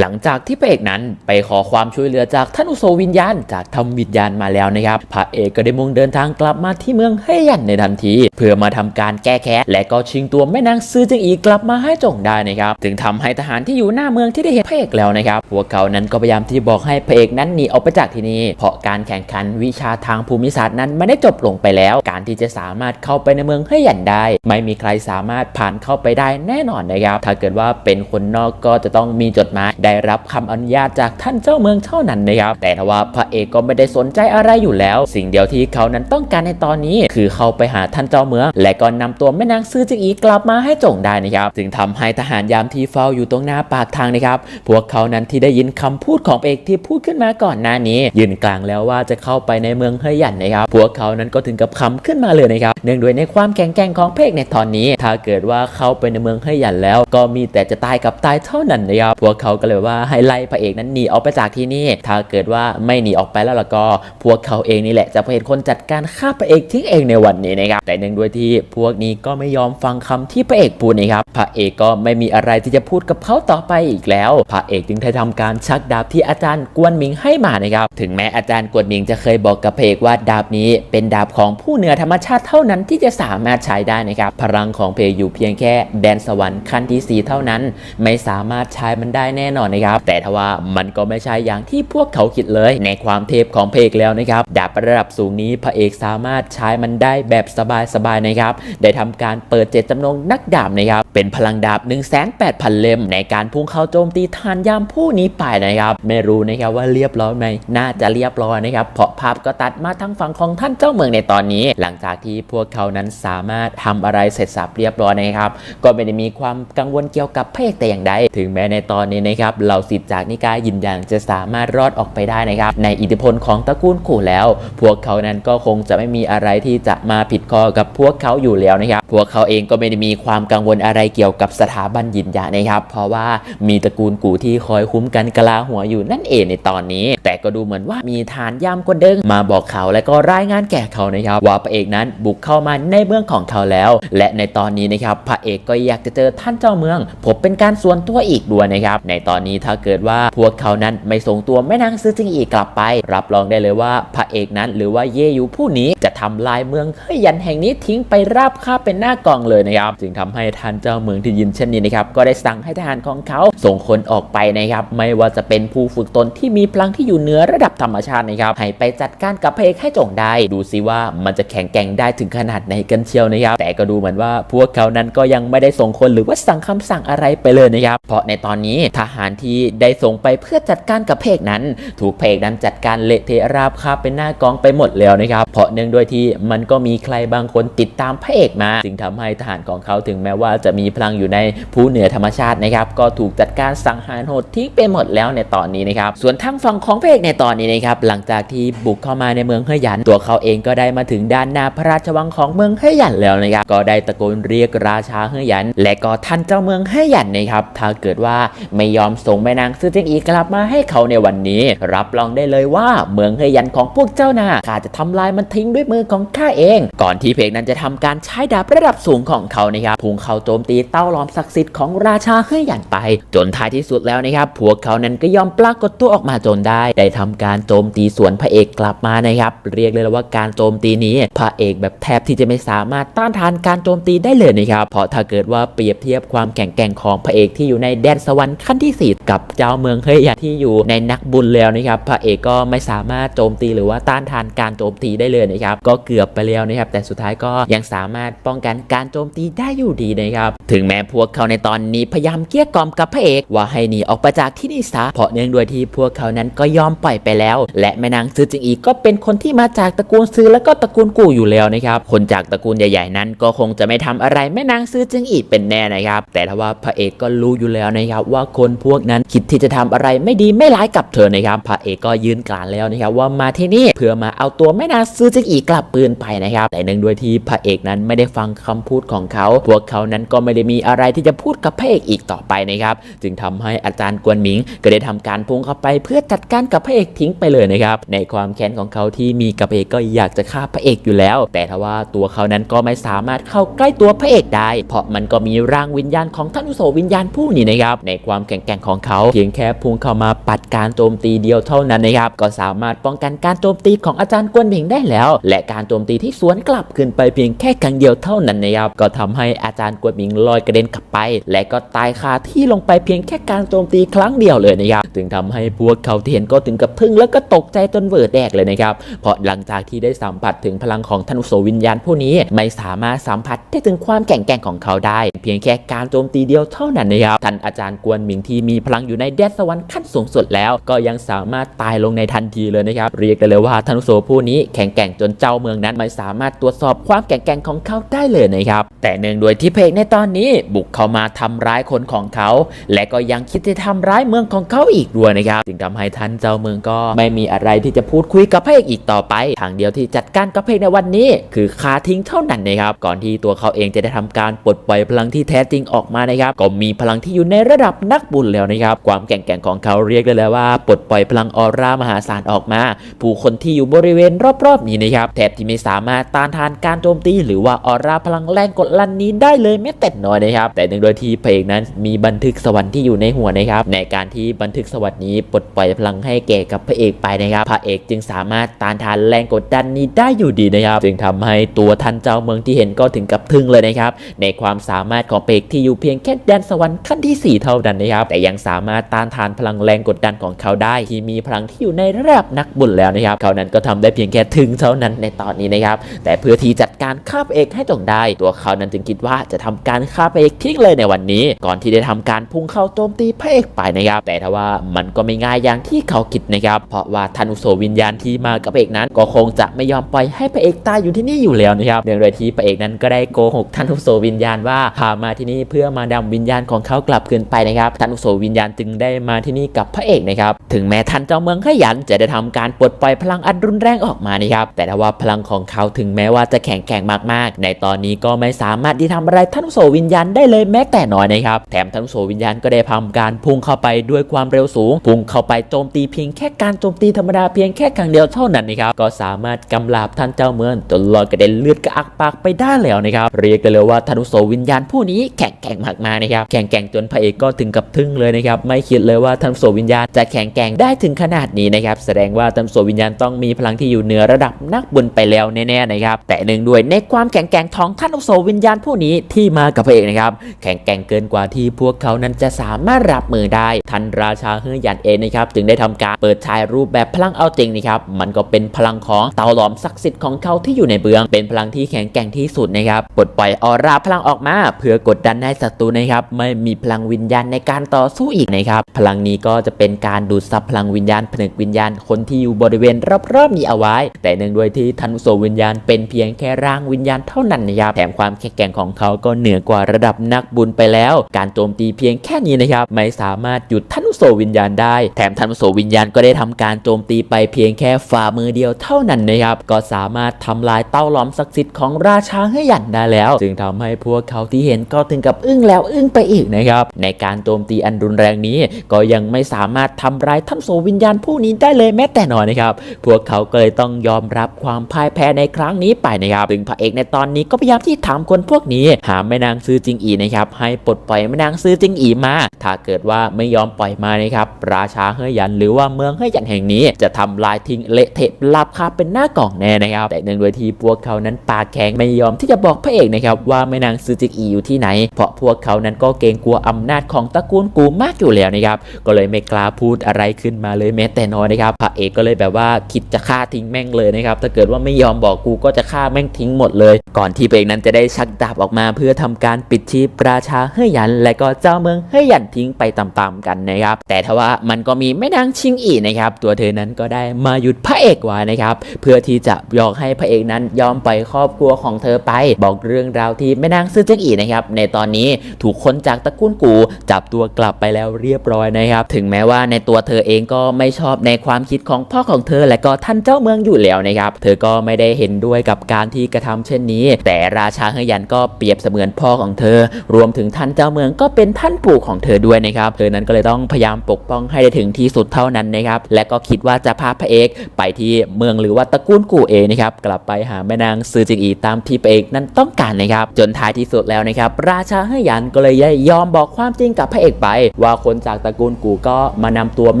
หลังจากที่พระเอกนั้นไปขอความช่วยเหลือจากท่านอุโซวิญญาณ จากทำวิญญาณมาแล้วนะครับพระเอกก็ได้มุ่งเดินทางกลับมาที่เมืองเฮยันในทันที เพื่อมาทำการแก้แค้นและก็ชิงตัวแม่นางซือจึงอีกลับมาให้จงได้นะครับจึงทำให้ทหารที่อยู่หน้าเมืองที่ได้เห็นพระเอกแล้วนะครับพวกเขานั้นก็พยายามที่บอกให้พระเอกนั้นหนีออกไปจากที่นี่เพราะการแข่งขันวิชาทางภูมิศาสตร์นั้นไม่ได้จบลงไปแล้ว การที่จะสามารถเข้าไปในเมืองเฮยันได้ ไม่มีใครสามารถผ่านเข้าไปได้แน่นอนนะครับถ้าเกิดว่าเป็นคนนอกก็จะต้องมีจดหมายไได้รับคำอนุญาตจากท่านเจ้าเมืองเท่านั้นนะครับ แต่ทว่าพระเอกก็ไม่ได้สนใจอะไรอยู่แล้ว สิ่งเดียวที่เขานั้นต้องการในตอนนี้ คือเข้าไปหาท่านเจ้าเมือง และก็นำตัวแม่นางซื่อจิงอีกลับมาให้จงได้นะครับจึงทำให้ทหารยามที่เฝ้าอยู่ตรงหน้าปากทางนะครับ พวกเขานั้นที่ได้ยินคำพูดของเอกที่พูดขึ้นมาก่อนหน้านี้ ยืนกลางแล้วว่าจะเข้าไปในเมืองเฮยหยันนะครับ พวกเขานั้นก็ถึงกับคำขึ้นมาเลยนะครับเนื่องด้วยในความแข็งแกร่งของเอกในตอนนี้ ถ้าเกิดว่าเข้าไปในเมืองเฮยหยันแล้ว ก็มีแต่จะตายกับตายเท่านั้นนะครับพวกเขาก็เลยว่าให้ไล่พระเอกนั้นหนีออกไปจากที่นี่ ถ้าเกิดว่าไม่หนีออกไปแล้วล่ะก็พวกเขาเองนี่แหละจะเป็นคนจัดการฆ่าพระเอกทิ้งเองในวันนี้นะครับแต่เนื่องด้วยที่พวกนี้ก็ไม่ยอมฟังคำที่พระเอกพูดนะครับพระเอกก็ไม่มีอะไรที่จะพูดกับเขาต่อไปอีกแล้ว พระเอกจึงได้ทำการชักดาบที่อาจารย์กวนหมิงให้มานะครับถึงแม้อาจารย์กวนหมิงจะเคยบอกกับพระเอกว่าดาบนี้ เป็นดาบของผู้เหนือธรรมชาติเท่านั้นที่จะสามารถใช้ได้นะครับพลังของพระเอกอยู่เพียงแค่แดนสวรรค์ขั้นที่สี่เท่านั้น ไม่สามารถใช้มันได้แน่นอนนะครับแต่ทว่ามันก็ไม่ใช่อย่างที่พวกเขาคิดเลยในความเทพของพระเอกแล้วนะครับดาบระดับสูงนี้พระเอกสามารถใช้มันได้แบบสบายๆนะครับได้ทำการเปิดเจตจำนงนักดาบนะครับเป็นพลังดาบ 1 8 0 0 0 0 เล่ม ในการพุ่งเข้าโจมตีทานยามผู้นี้ไปนะครับ ไม่รู้นะครับว่าเรียบร้อยไหมน่าจะเรียบร้อยนะครับเพราะภาพก็ตัดมาทางฝั่งของท่านเจ้าเมืองในตอนนี้ หลังจากที่พวกเขานั้นสามารถทำอะไรเสร็จสับเรียบร้อยนะครับ ก็ไม่ได้มีความกังวลเกี่ยวกับพระเอกแต่อย่างใดถึงแม้ในตอนนี้นะครับเหล่าสิทธิ์จากนิกายยินยางจะสามารถรอดออกไปได้นะครับ ในอิทธิพลของตระกูลขู่แล้ว พวกเขานั้นก็คงจะไม่มีอะไรที่จะมาผิดข้อกับพวกเขาอยู่แล้วนะครับพวกเขาเองก็ไม่ได้มีความกังวลอะไรเกี่ยวกับสถาบันยินยางนะครับ เพราะว่ามีตระกูลกูที่คอยคุ้มกันกลาหัวอยู่นั่นเองในตอนนี้ แต่ก็ดูเหมือนว่ามีฐานยามคนเดิงมาบอกเขาและก็รายงานแก่เขานะครับ ว่าพระเอกนั้นบุกเข้ามาในเมืองของเขาแล้ว และในตอนนี้นะครับพระเอกก็อยากจะเจอท่านเจ้าเมือง ผมเป็นการส่วนตัวอีกด้วยนะครับ ในตอนนี้ถ้าเกิดว่าพวกเขานั้นไม่ส่งตัวแม่นางซื้อจิงอีกกลับไป รับรองได้เลยว่าพระเอกนั้น หรือว่าเยยูผู้นี้จะทำลายเมืองเฮยยันแห่งนี้ทิ้งไปราบคาบเป็นหน้ากองเลยนะครับจึงทำให้ท่านเจ้าเมืองที่ยินเช่นนี้นะครับก็ได้สั่งให้ทหารของเขาส่งคนออกไปนะครับไม่ว่าจะเป็นผู้ฝึกตนที่มีพลังที่อยู่เหนือระดับธรรมชาตินะครับให้ไปจัดการกับพระเอกให้จงได้ ดูซิว่ามันจะแข็งแกร่งได้ถึงขนาดไหนกันเชียวนะครับแต่ก็ดูเหมือนว่าพวกเขานั้นก็ยังไม่ได้ส่งคนหรือว่าสั่งคำสั่งอะไรไปเลยนะครับเพราะในตอนนี้ทหารที่ได้ส่งไปเพื่อจัดการกับเพกนั้น ถูกเพกนั้นจัดการเละเทะราบคาบเป็นหน้ากองไปหมดแล้วนะครับ เพราะเนื่องด้วยที่มันก็มีใครบางคนติดตามพระเอกมาจึงทำให้ทหารของเขาถึงแม้ว่าจะมีพลังอยู่ในผู้เหนือธรรมชาตินะครับ ก็ถูกจัดการสังหารโหดทิ้งไปหมดแล้วในตอนนี้นะครับ ส่วนทางฝั่งของพระเอกในตอนนี้นะครับ หลังจากที่บุกเข้ามาในเมืองเฮยัน ตัวเขาเองก็ได้มาถึงด้านหน้าพระราชวังของเมืองเฮยันแล้วนะครับ ก็ได้ตะโกนเรียกราชาเฮยัน และก็ท่านเจ้าเมืองเฮยันนะครับ ถ้าเกิดว่าไม่ยอมส่งแม่นางซื่อเจิงอีกลับมาให้เขาในวันนี้ รับรองได้เลยว่าเมืองเฮยันของพวกเจ้านาข้าจะทำลายมันทิ้งด้วยมือของข้าเอง ก่อนที่เพกนั้นจะทำการใช้ดาบระดับสูงของเขานะครับพุ่งเข้าโจมตีเต้าล้อมศักดิ์สิทธิ์ของราชาเฮยันไป จนท้ายที่สุดแล้วนะครับพวกเขานั้นก็ยอมปรากฏตัวออกมาจนได้ ได้ทำการโจมตีสวนพระเอกกลับมานะครับเรียกเลยว่าการโจมตีนี้พระเอกแบบแทบที่จะไม่สามารถต้านทานการโจมตีได้เลยนะครับเพราะถ้าเกิดว่าเปรียบเทียบความแข็งแกร่งของพระเอกที่อยู่ในแดนสวรรค์ขั้นที่สี่กับเจ้าเมืองเฮยหยันที่อยู่ในนักบุญแล้วนะครับพระเอกก็ไม่สามารถโจมตีหรือว่าต้านทานการโจมตีได้เลยนะครับก็เกือบไปแล้วนะครับแต่สุดท้ายก็ยังสามารถป้องกันการโจมตีได้อยู่ดีนะครับถึงแม้พวกเขาในตอนนี้พยายามเกลี้ยกล่อมกับพระเอกว่าให้หนีออกไปจากที่นี่ซะเพราะเนื่องด้วยที่พวกเขานั้นก็ยอมปล่อยไปแล้ว และแม่นางซื้อจิงอีก็เป็นคนที่มาจากตระกูลซื้อแล้วก็ตระกูลกู่อยู่แล้วนะครับคนจากตระกูลใหญ่ ๆ นั้นก็คงจะไม่ทำอะไรแม่นางซื้อจิงอีเป็นแน่นะครับแต่ถ้าว่าพระเอกก็รู้อยู่แล้วนะครับว่าคนพวกนั้น คิดที่จะทำอะไรไม่ดีไม่ร้ายกับเธอนะครับพระเอกก็ยืนกลานแล้วนะครับว่ามาที่นี่เพื่อมาเอาตัวแม่นาซื้อจิงอีกลับลับปืนไปนะครับ แต่เนื่องด้วยที่พระเอกนั้นไม่ได้ฟังคำพูดของเขา พวกเขานั้นก็ไม่ได้มีอะไรที่จะพูดกับพระเอกอีกต่อไปนะครับ จึงทำให้อาจารย์กวนหมิง ก็ได้ทำการพุ่งเข้าไปเพื่อจัดการกับพระเอกทิ้งไปเลยนะครับ ในความแค้นของเขาที่มีกับพระเอกก็อยากจะฆ่าพระเอกอยู่แล้ว แต่ทว่าตัวเขานั้นก็ไม่สามารถเข้าใกล้ตัวพระเอกได้ เพราะมันก็มีร่างวิญญาณของท่านอุโสวิญญาณผู้นี้นะครับ ในความแข็งแกร่งของเขาเพียงแค่พุ่งเข้ามาปัดการโจมตีเดียวเท่านั้นนะครับก็สามารถป้องกันการโจมตีของอาจารย์กวนหมิงได้แล้ว และการโจมตีที่สวนกลับขึ้นไปเพียงแค่ครั้งเดียวเท่านั้นนะครับก็ทำให้อาจารย์กวนหมิงลอยกระเด็นกลับไป และก็ตายคาที่ลงไปเพียงแค่การโจมตีครั้งเดียวเลยนะครับจึงทำให้พวกเขาที่เห็นก็ถึงกับทึ่งแล้วก็ตกใจจนเวิร์ดแดกเลยนะครับเพราะหลังจากที่ได้สัมผัสถึงพลังของธนุโสวิญญาณผู้นี้ไม่สามารถสัมผัสได้ถึงความแข็งแกร่งของเขาได้ เพียงแค่การโจมตีเดียวเท่านั้นนะครับท่านอาจารย์กวนหมิงที่มีีพลังอยู่ในแดนสวรรค์ขั้นสูงสุดแล้ว ก็ยังสามารถตายลงในทันทีเลยนะครับ เรียกได้เลยว่าธนุโสผู้นี้แข็งแกร่งจนเจ้าเมืองนั้นไม่สามารถตรวจสอบความแข็งแกร่งของเขาได้เลยนะครับ แต่เนื่องด้วยที่เพลงในตอนนี้บุกเข้ามาทำร้ายคนของเขา และก็ยังคิดจะทำร้ายเมืองของเขาอีกด้วยนะครับจึงทำให้ท่านเจ้าเมืองก็ไม่มีอะไรที่จะพูดคุยกับเอกอีกต่อไป ทางเดียวที่จัดการกับเอกในวันนี้ คือคาทิ้งเท่านั้นนะครับก่อนที่ตัวเขาเองจะได้ทำการปลดปล่อยพลังที่แท้จริงออกมานะครับก็มีพลังที่อยู่ในระดับนักบุญแล้วนะครับ ความแข็งแก่งของเขาเรียกได้เลยว่าปลดปล่อยพลังออร่ามหาศาลออกมา ผู้คนที่อยู่บริเวณรอบๆนี้นะครับแทบที่ไม่สามารถต้านทานการโจมตี หรือว่าออร่าพลังแรงกดลันนี้ได้เลยแม้แต่น้อยนะครับ แต่เนื่งโดยที่เพระเอกนั้นมีบันทึกสวรรค์ที่อยู่ในหัวนะครับ ในการที่บันทึกสวรรค์นี้ปลดปล่อยพลังให้แก่กับพระเอกไปนะครับพระเอกจึงสามารถต้านทานแรงกดดันนี้ได้อยู่ดีนะครับ จึงทำให้ตัวท่านเจ้าเมืองที่เห็นก็ถึงกับทึ่งเลยนะครับ ในความสามารถของเพระเอกที่อยู่เพียงแค่แดนสวรรค์ขั้นที่ 4 เท่านั้นนะครับแต่ยังสามารถต้านทานพลังแรงกดดันของเขาได้ ที่มีพลังที่อยู่ในระดับนักบุญแล้วนะครับ เขานั้นก็ทำได้เพียงแค่ถึงเท่านั้นในตอนนี้นะครับ แต่เพื่อที่จัดการฆ่าพระเอกให้จงได้ ตัวเขานั้นจึงคิดว่าจะทำการฆ่าพระเอกทิ้งเลยในวันนี้ ก่อนที่ได้ทำการพุ่งเข้าโจมตีพระเอกไปนะครับ แต่ทว่ามันก็ไม่ง่ายอย่างที่เขาคิดนะครับ เพราะว่าธนุโสวิญญาณที่มากับพระเอกนั้น ก็คงจะไม่ยอมปล่อยให้พระเอกตายอยู่ที่นี่อยู่แล้วนะครับเนื่องโดยที่พระเอกนั้นก็ได้โกหกธนุโสวิญญาณว่าพามาที่นี่เพื่อมาดำวิญญาณของเขากลับคืนไปนะครับธนุโสวิญญาณจึงได้มาที่นี่กับพระเอกนะครับ ถึงแม้ท่านเจ้าเมืองขยันจะได้ทำการปลดปล่อยพลังอันรุนแรงออกมานะครับ แต่ถ้าว่าพลังของเขาถึงแม้ว่าจะแข็งแกร่งมากๆ ในตอนนี้ก็ไม่สามารถที่ทำอะไรธนุโสวิญญาณได้เลยแม้แต่น้อยนะครับ แถมธนุโสวิญญาณก็ได้ทำการพุ่งเข้าไปด้วยความเร็วสูง พุ่งเข้าไปโจมตีเพียงแค่การโจมตีธรรมดาเพียงแค่ครั้งเดียวเท่านั้นนะครับ ก็สามารถกำลาบท่านเจ้าเมืองจนลอยกระเด็นเลือดกระอักปากไปได้แล้วนะครับ เรียกได้เลยว่าธนุโสวิญญาณผู้นี้แข็งแกร่งมากๆนะครับ แข็งแกร่งจนพระเอกก็ถึงกับทึ่งเลยนะครับไม่คิดเลยว่าธนุโสวิญญาณจะแข็งแกร่งได้ถึงขนาดนี้นะครับแสดงว่าธนุโสวิญญาณต้องมีพลังที่อยู่เหนือระดับนักบุญไปแล้วแน่ๆนะครับแต่หนึ่งด้วยในความแข็งแกร่งของท่านอุโสวิญญาณผู้นี้ที่มากับพระเอกนะครับแข็งแกร่งเกินกว่าที่พวกเขานั้นจะสามารถรับมือได้ท่านราชาเฮือยันเองนะครับจึงได้ทำการเปิดฉายรูปแบบพลังเอาจริงนะครับมันก็เป็นพลังของเตาหลอมศักดิ์สิทธิ์ของเขาที่อยู่ในเบือง เป็นพลังที่แข็งแกร่งที่สุดนะครับปลดปล่อยออร่าพลังออกมา เพื่อกดดันให้ศัตรูนะครับไม่มีพลังวิญญาณในการต่อสู้อีกนะครับพลังนี้ก็จะเป็นการดูดซับพลังวิญญาณผนึกวิญญาณคนที่อยู่บริเวณรอบๆนี้เอาไว้ แต่เนื่องด้วยที่ทันโสวิญญาณเป็นเพียงแค่ร่างวิญญาณเท่านั้นนะครับแถมความแข็งแกร่งของเขาก็เหนือกว่าระดับนักบุญไปแล้ว การโจมตีเพียงแค่นี้นะครับไม่สามารถหยุดทันุโสวิญญาณได้ แถมทันุโสวิญญาณก็ได้ทำการโจมตีไปเพียงแค่ฝ่ามือเดียวเท่านั้นนะครับก็สามารถทำลายเต้าหลอมศักดิ์สิทธิ์ของราชาให้หยันได้แล้ว จึงทำให้พวกเขาที่เห็นก็ถึงกับอึ้งแล้วอึ้งไปอีกนะครับในการโจมตีอันรุนแรงนี้ ก็ยังไม่สามารถทำร้ายทันุโสวิญญาณผู้นี้ได้เลยแม้แต่น้อยนะครับ พวกเขาก็เลยต้องยอมรับความพ่ายแพ้ในครั้งนี้ไปนะครับซึ่งพระเอกในตอนนี้ก็พยายามที่ถามคนพวกนี้ หาแม่นางซื้อจิงอีนะครับให้ปลดปล่อยแม่นางซื้อจิงอีมา ถ้าเกิดว่าไม่ยอมปล่อยมานะครับราชาเฮยยันหรือว่าเมืองเฮยยันแห่งนี้ จะทำลายทิ้งเละเทะลาบคาเป็นหน้ากล่องแน่นะครับ แต่เนื่องด้วยที่พวกเขานั้นปากแข็งไม่ยอมที่จะบอกพระเอกนะครับว่าแม่นางซื้อจิงอีอยู่ที่ไหน เพราะพวกเขานั้นก็เกรงกลัวอำนาจของตระกูลกูมมากอยู่แล้วนะครับ ก็เลยไม่กล้าพูดอะไรขึ้นมาเลยแม้แต่น้อยนะครับพระเอกก็เลยแบบว่าคิดจะฆ่าทิ้งแม่งเลยนะครับ ถ้าเกิดว่าไม่ยอมบอกกูก็จะฆ่าแม่งทิ้งหมดเลย ก่อนที่พระเอกนั้นจะได้ชักดาบออกมา เพื่อทำการปิดชีพราชาเฮยยัน และก็เจ้าเมืองเฮยยันทิ้งไปตามๆกันนะครับ แต่ทว่ามันก็มีแม่นางชิงอีนะครับ ตัวเธอนั้นก็ได้มาหยุดพระเอกไว้นะครับ เพื่อที่จะยอกให้พระเอกนั้นยอมไปครอบครัวของเธอไป บอกเรื่องราวที่แม่นางซื่อเจิงอีนะครับ ในตอนนี้ถูกคนจากตระกูลกูจับตัวกลับไปแล้วเรียบร้อยนะครับ ถึงแม้ว่าในตัวเธอเองก็ไม่ชอบในความคิดของพ่อของเธอและก็ท่านเจ้าเมืองอยู่แล้วนะครับ เธอก็ไม่ได้เห็นด้วยกับการที่กระทำเช่นนี้ แต่ราชาเฮยันก็เปรียบเสมือนพ่อของเธอ รวมถึงท่านเจ้าเมืองก็เป็นท่านปู่ของเธอด้วยนะครับ เธอนั้นก็เลยต้องพยายามปกป้องให้ได้ถึงที่สุดเท่านั้นนะครับ และก็คิดว่าจะพาพระเอกไปที่เมืองหรือว่าตระกูลกู่เองนะครับ กลับไปหาแม่นางซือจิงอีตามที่พระเอกนั้นต้องการนะครับ จนท้ายที่สุดแล้วนะครับ ราชาเฮยันก็เลยยอมบอกความจริงกับพระเอกไปว่าคนจากตระกูลกูก็มานำตัวแ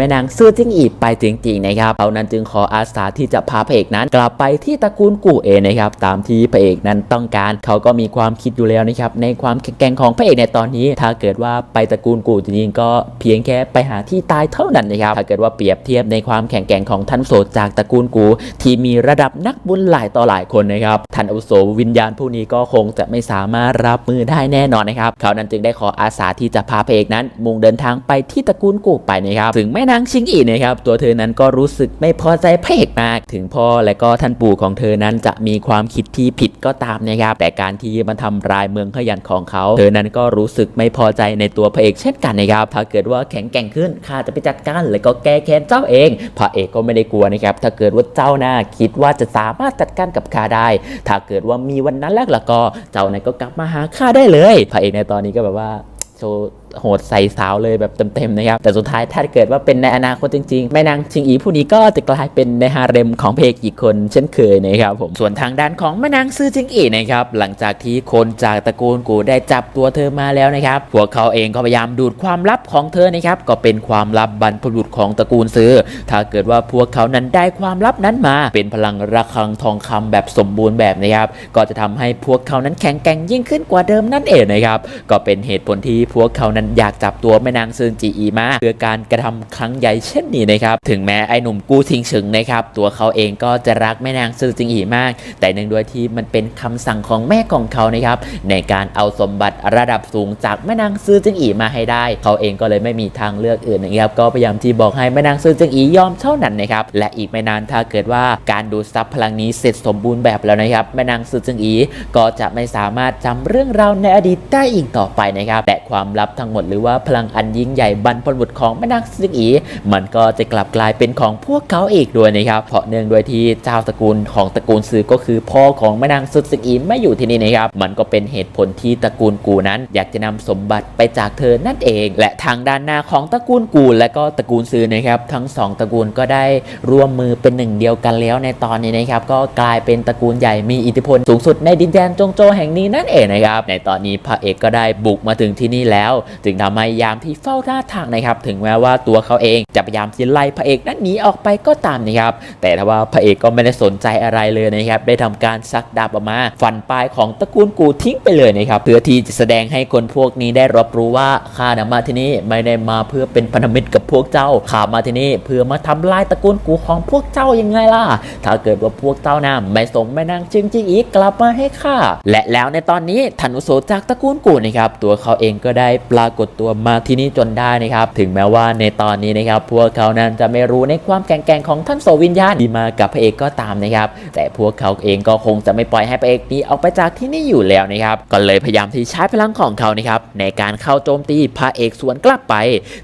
ม่นางซือจิงอีไปจริงๆนะครับเขานั้นจึงขออาสาที่จะพาพระเอกนั้น กลับไปที่ตระกูลกูเองนะครับตามที่พระเอกนั้นต้องการเขาก็มีความคิดอยู่แล้วนะครับในความแข็งแกร่งของพระเอกในตอนนี้ ถ้าเกิดว่าไปตระกูลกูจริงๆก็เพียงแค่ไปหาที่ตายเท่านั้นนะครับถ้าเกิดว่าเปรียบเทียบในความแข็งแกร่งของท่านโสดจากตระกูลกู ที่มีระดับนักบุญหลายต่อหลายคนนะครับท่านอุโสวิญญาณผู้นี้ก็คงจะไม่สามารถรับมือได้แน่นอนนะครับเขานั้นจึงได้ขออาสาที่จะพาพระเอกนั้นมุ่งเดินทางไปที่ตระกูลกูไปนะครับถึงแม่นางชิงอีนะครับตัวเธอนั้นก็รู้สึกไม่พอใจพระเอกมาก ถึงพ่อและก็ท่านปู่ของเธอนั้นจะมีความคิดที่ผิดก็ตามนะครับแต่การที่มาทำลายเมืองขยันของเขา เธอนั้นก็รู้สึกไม่พอใจในตัวพระเอกเช่นกันนะครับถ้าเกิดว่าแข็งแกร่งขึ้นข้าจะไปจัดการและก็แก้แค้นเจ้าเองพระเอกก็ไม่ได้กลัวนะครับถ้าเกิดว่าเจ้าน่าคิดว่าจะสามารถจัดการกับข้าได้ ถ้าเกิดว่ามีวันนั้นแล้วล่ะก็เจ้านั้นก็กลับมาหาข้าได้เลยพระเอกในตอนนี้ก็แบบว่าโชว์ โหดใส่สาวเลยแบบเต็มๆนะครับ แต่สุดท้ายถ้าเกิดว่าเป็นในอนาคตจริงๆแม่นางชิงอีผู้นี้ก็จะกลายเป็นในฮาเร็มของเพกอีกคน เช่นเคยนะครับผมส่วนทางด้านของแม่นางซื่อจิงอีนะครับหลังจากที่คนจากตระกูลกูได้จับตัวเธอมาแล้วนะครับพวกเขาเองก็พยายามดูดความลับของเธอนะครับก็เป็นความลับบรรพบุรุษของตระกูลซื้อ ถ้าเกิดว่าพวกเขานั้นได้ความลับนั้นมา เป็นพลังระฆังทองคำแบบสมบูรณ์แบบนะครับก็จะทำให้พวกเขานั้นแข็งแกร่งยิ่งขึ้นกว่าเดิมนั่นเองนะครับก็เป็นเหตุผลที่พวกเขานั้นอยากจับตัวแม่นางซึนจีอีมาเพื่อการกระทำครั้งใหญ่เช่นนี้นะครับถึงแม้ไอ้หนุ่มกู้ทิงฉึงนะครับตัวเขาเองก็จะรักแม่นางซึนจิงอีมาก แต่เนื่องด้วยที่มันเป็นคำสั่งของแม่ของเขานะครับในการเอาสมบัติระดับสูงจากแม่นางซื่อจิงอีมาให้ได้ เขาเองก็เลยไม่มีทางเลือกอื่นนะครับก็พยายามที่บอกให้แม่นางซื่อจิงอียอมเท่านั้นนะครับและอีกไม่นานถ้าเกิดว่าการดูดซับพลังนี้เสร็จสมบูรณ์แบบแล้วนะครับแม่นางซื่อจิงอีก็จะไม่สามารถจำเรื่องราวในอดีตได้อีกต่อไปนะครับแต่ความลับทั้งหมดหรือว่าพลังอันยิ่งใหญ่บรรพบุรุษของแม่นางซื่งอี มันก็จะกลับกลายเป็นของพวกเขาอีกด้วยนะครับเพราะเนื่องด้วยที่เจ้าตระกูลของตระกูลซือก็คือพ่อของแม่นางซึกซึกอีไม่อยู่ที่นี่นะครับมันก็เป็นเหตุผลที่ตระกูลกูนั้น อยากจะนำสมบัติไปจากเธอนั่นเอง และทางด้านหน้าของตระกูลกูและก็ตระกูลซือนะครับทั้งสองตระกูลก็ได้ร่วมมือเป็นหนึ่งเดียวกันแล้วในตอนนี้นะครับก็กลายเป็นตระกูลใหญ่มีอิทธิพลสูงสุดในดินแดนจงโจแห่งนี้นั่นเองนะครับในตอนนี้พระเอกก็ได้บุกมาถึงที่นี่แล้วจึงทำให้ยามที่เฝ้าท่าทางนะครับ ถึงแม้ว่าตัวเขาเองจะพยายามที่ไล่พระเอกนั้นหนีออกไปก็ตามนะครับ แต่ถ้าว่าพระเอกก็ไม่ได้สนใจอะไรเลยนะครับ ได้ทำการซักดาบออกมา ฟันปลายของตระกูลกูทิ้งไปเลยนะครับเพื่อที่จะแสดงให้คนพวกนี้ได้รับรู้ว่าข้านะมาที่นี่ไม่ได้มาเพื่อเป็นพันธมิตรกับพวกเจ้าข้ามาที่นี่เพื่อมาทำลายตระกูลกูของพวกเจ้ายังไงล่ะ ถ้าเกิดว่าพวกเจ้านะไม่สมไม่นางจริงจริงๆอีกกลับมาให้ข้าและแล้วในตอนนี้ธนุโสจากตระกูลกูนะครับตัวเขาเองก็ได้ปรากฏตัวมาที่นี่จนได้นะครับ ถึงแม้ว่าในตอนนี้นะครับ พวกเขานั้นจะไม่รู้ในความแก่งแกร่งของท่านโสวิญญาณที่มากับพระเอกก็ตามนะครับ แต่พวกเขาเองก็คงจะไม่ปล่อยให้พระเอกนี้ออกไปจากที่นี่อยู่แล้วนะครับ ก็เลยพยายามที่ใช้พลังของเขานะครับในการเข้าโจมตีพระเอกสวนกลับไป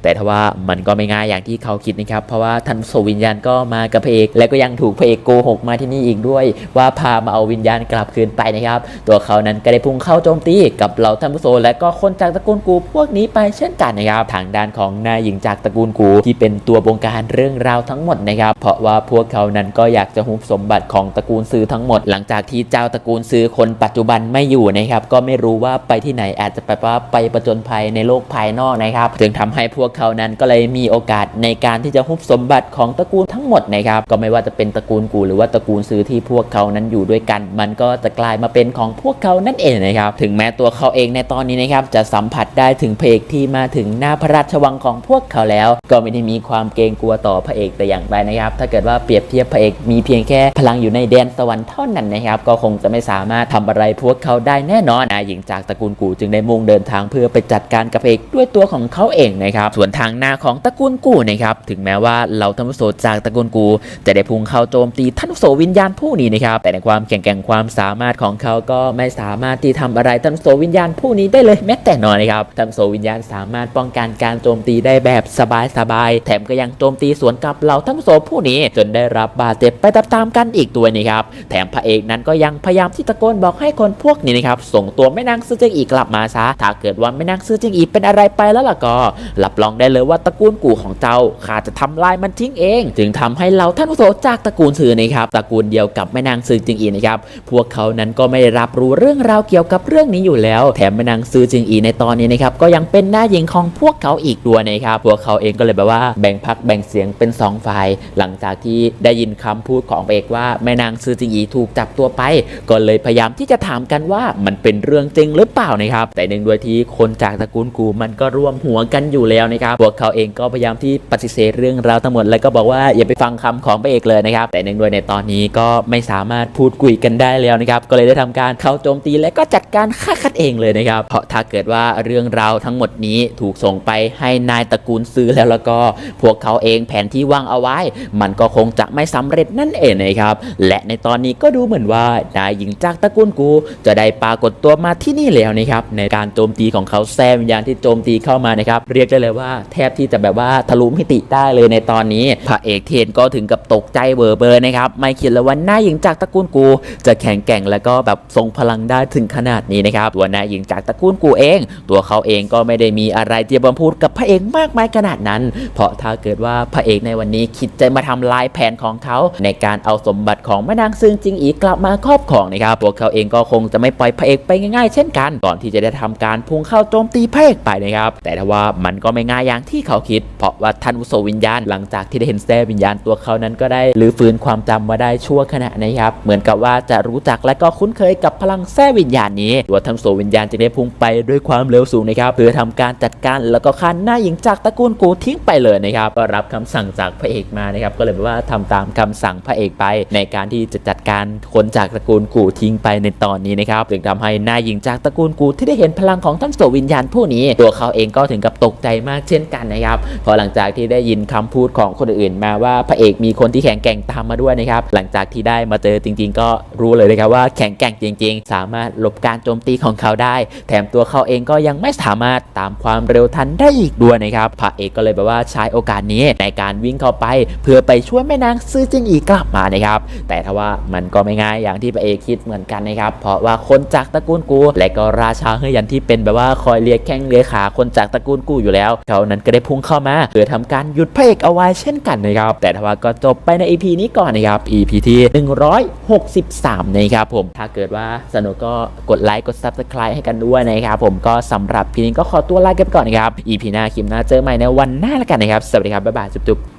แต่ทว่ามันก็ไม่ง่ายอย่างที่เขาคิดนะครับ เพราะว่าท่านโสวิญญาณก็มากับพระเอก และก็ยังถูกพระเอกโกหกมาที่นี่อีกด้วย ว่าพามาเอาวิญญาณกลับคืนไปนะครับ ตัวเขานั้นก็ได้พุ่งเข้าโจมตีกับเหล่าท่านผู้โสและก็คนจากตระกูลกูพวกนี้ไปเช่นกันนะครับทางด้านของนายหญิงจากตระกูลกูที่เป็นตัวบงการเรื่องราวทั้งหมดนะครับ เพราะว่าพวกเขานั้นก็อยากจะฮุบสมบัติของตระกูลซื้อทั้งหมด หลังจากที่เจ้าตระกูลซื้อคนปัจจุบันไม่อยู่นะครับก็ไม่รู้ว่าไปที่ไหนอาจจะไปว่าไปประจนภัยในโลกภายนอกนะครับจึงทำให้พวกเขานั้นก็เลยมีโอกาสในการที่จะฮุบสมบัติของตระกูลทั้งหมดนะครับก็ไม่ว่าจะเป็นตระกูลกูหรือว่าตระกูลซื้อที่พวกเขานั้นอยู่ด้วยกัน มันก็จะกลายมาเป็นของพวกเขานั่นเองนะครับถึงแม้ตัวเขาเองในตอนนี้นะครับจะสัมผัสได้ถึงเพลงที่มาถึงหน้าพระราชวังของพวกเขาแล้ว ก็ไม่ได้มีความเกรงกลัวต่อพระเอกแต่อย่างใดนะครับ ถ้าเกิดว่าเปรียบเทียบพระเอกมีเพียงแค่พลังอยู่ในแดนสวรรค์เท่านั้นนะครับ ก็คงจะไม่สามารถทำอะไรพวกเขาได้แน่นอนนายหญิงจากตระกูลกูจึงได้มุ่งเดินทางเพื่อไปจัดการกับพระเอกด้วยตัวของเขาเองนะครับ ส่วนทางหน้าของตระกูลกูนะครับถึงแม้ว่าเราท่านผู้โสจากตระกูลกู จะได้พุ่งเข้าโจมตีท่านผู้โสวิญญาณผู้นี้นะครับแต่ในความแข็งแกร่งความสามารถของเขาก็ไม่สามารถที่ทำอะไรท่านผู้โสวิญญาณผู้นี้ได้เลยแม้แต่น้อยนะครับท่านผู้โสวิญญาณสามารถป้องกันการโจมตีได้แบบสบายๆ แถมก็ยังโจมตีสวนกลับเหล่าท่านผู้ชมผู้นี้ จนได้รับบาดเจ็บไปตามๆกันอีกตัวนี้ครับ แถมพระเอกนั้นก็ยังพยายามที่ตะโกนบอกให้คนพวกนี้นะครับส่งตัวแม่นางซื่อเจิงอีกลับมาซะ ถ้าเกิดว่าแม่นางซื่อเจิงอีเป็นอะไรไปแล้วล่ะก็รับรองได้เลยว่าตระกูลกูของเจ้าข้าจะทำลายมันทิ้งเอง จึงทำให้เราท่านผู้โสจากตระกูลซือนะครับตระกูลเดียวกับแม่นางซื่อจิงอีนะครับพวกเขานั้นก็ไม่ได้รับรู้เรื่องราวเกี่ยวกับเรื่องนี้อยู่แล้ว แถมแม่นางซื่อจิงอีในตอนนี้นะครับก็ยังเป็นหน้าหญิงของพวกเขาอีกด้วยนะครับพวกเขาเองก็เลยแบบว่าแบ่งพักแบ่งเสียงเป็นสองฝ่ายหลังจากที่ได้ยินคำพูดของเอกว่าแม่นางซือจิงอีถูกจับตัวไป ก็เลยพยายามที่จะถามกันว่ามันเป็นเรื่องจริงหรือเปล่านะครับ แต่หนึ่งด้วยที่คนจากตระกูลกูมันก็ร่วมหัวกันอยู่แล้วนะครับพวกเขาเองก็พยายามที่ปฏิเสธเรื่องราวทั้งหมดแล้วก็บอกว่าอย่าไปฟังคำของเอกเลยนะครับแต่หนึ่งด้วยในตอนนี้ก็ไม่สามารถพูดคุยกันได้แล้วนะครับก็เลยได้ทำการเข้าโจมตีและก็จัดการฆ่าคัดเองเลยนะครับเพราะถ้าเกิดว่าเรื่องราวทั้งหมดนี้ถูกส่งไปให้นายตระกูลซื้อแล้วแล้วก็พวกเขาเองแผนที่วางเอาไว้ มันก็คงจะไม่สำเร็จนั่นเองนะครับ และในตอนนี้ก็ดูเหมือนว่านายหญิงจากตระกูลกู จะได้ปรากฏตัวมาที่นี่แล้วนะครับในการโจมตีของเขาแซมวิญญาณที่โจมตีเข้ามานะครับเรียกได้เลยว่า แทบที่จะแบบว่าทะลุมิติได้เลยในตอนนี้พระเอกเทนก็ถึงกับตกใจเบอร์เบอร์นะครับไม่คิดเลยว่านายหญิงจากตระกูลกู จะแข็งแกร่งแล้วก็แบบทรงพลังได้ถึงขนาดนี้นะครับตัวนายหญิงจากตระกูลกูเอง ตัวเขาเองก็็ไม่ได้มีอะไรที่จะมาพูดกับพระเอกมากมายขนาดนั้น เพราะถ้าเกิดว่าพระเอกในวันนี้คิดจะมาทำลายแผนของเขา ในการเอาสมบัติของแม่นางซึ่งจริงอีกลับมาครอบครองนะครับพวกเขาเองก็คงจะไม่ปล่อยพระเอกไปง่ายๆ เช่นกัน ก่อนที่จะได้ทำการพุ่งเข้าโจมตีพระเอกไปนะครับ แต่ถ้าว่ามันก็ไม่ง่ายอย่างที่เขาคิด เพราะว่าท่านอุโสวิญญาณหลังจากที่ได้เห็นแซ่วิญญาณตัวเขานั้นก็ได้รื้อฟื้นความจำมาได้ชั่วขณะนะครับ เหมือนกับว่าจะรู้จักและก็คุ้นเคยกับพลังแซ่วิญญาณนี้ตัวท่านอุโสวิญญาณจึงได้พุ่งไปด้วยความเร็วสูงนะครับเพื่อื่อทำการจัดการแล้วก็ฆ่าหน้าหญิงจากตระกูลกูทิ้งไปเลยนะครับก็รับคำสั่งจากพระเอกมานะครับก็เลยแบบว่าทำตามคำสั่งพระเอกไป ในการที่จะจัดการคนจากตระกูลกูทิ้งไปในตอนนี้นะครับจึงทำให้หน้าหญิงจากตระกูลกูที่ได้เห็นพลังของท่านโสวิญญาณผู้นี้ ตัวเขาเองก็ถึงกับตกใจมากเช่นกันนะครับพอหลังจากที่ได้ยินคำพูดของคนอื่นมาว่าพระเอกมีคนที่แข็งแกร่งตามมาด้วยนะครับหลังจากที่ได้มาเจอจริง ๆ ก็รู้เลยนะครับว่าแข็งแกร่งจริง ๆ สามารถหลบการโจมตีของเขาได้ แถมตัวเขาเองก็ยังไม่สามารถตามความเร็วทันได้อีกด้วยนะครับพระเอกก็เลยแบบว่าใช้โอกาสนี้ในการวิ่งเข้าไป เพื่อไปช่วยแม่นางซื่อจิงอีกลับมานะครับ แต่ถ้าว่ามันก็ไม่ง่ายอย่างที่พระเอกคิดเหมือนกันนะครับ เพราะว่าคนจากตระกูลกู และก็ราชาเฮยยันที่เป็นแบบว่าคอยเลียแข้งเลียขาคนจากตระกูลกูอยู่แล้ว เขานั้นก็ได้พุ่งเข้ามาเพื่อทำการหยุดพระเอกเอาไว้เช่นกันนะครับ แต่ถ้าว่าก็จบไปใน EP นี้ก่อนนะครับ EP ที่ 163 นะครับผมถ้าเกิดว่าสนุกก็กดไลค์กด Subscribe ให้กันด้วยนะครับผมก็สำหรับพีนี้ก็ขอตัวลากันไปก่อนนะครับ EP หน้าคลิปหน้าเจอใหม่ในวันหน้าแล้วกันนะครับ สวัสดีครับ บ๊ายบายจุ๊บๆ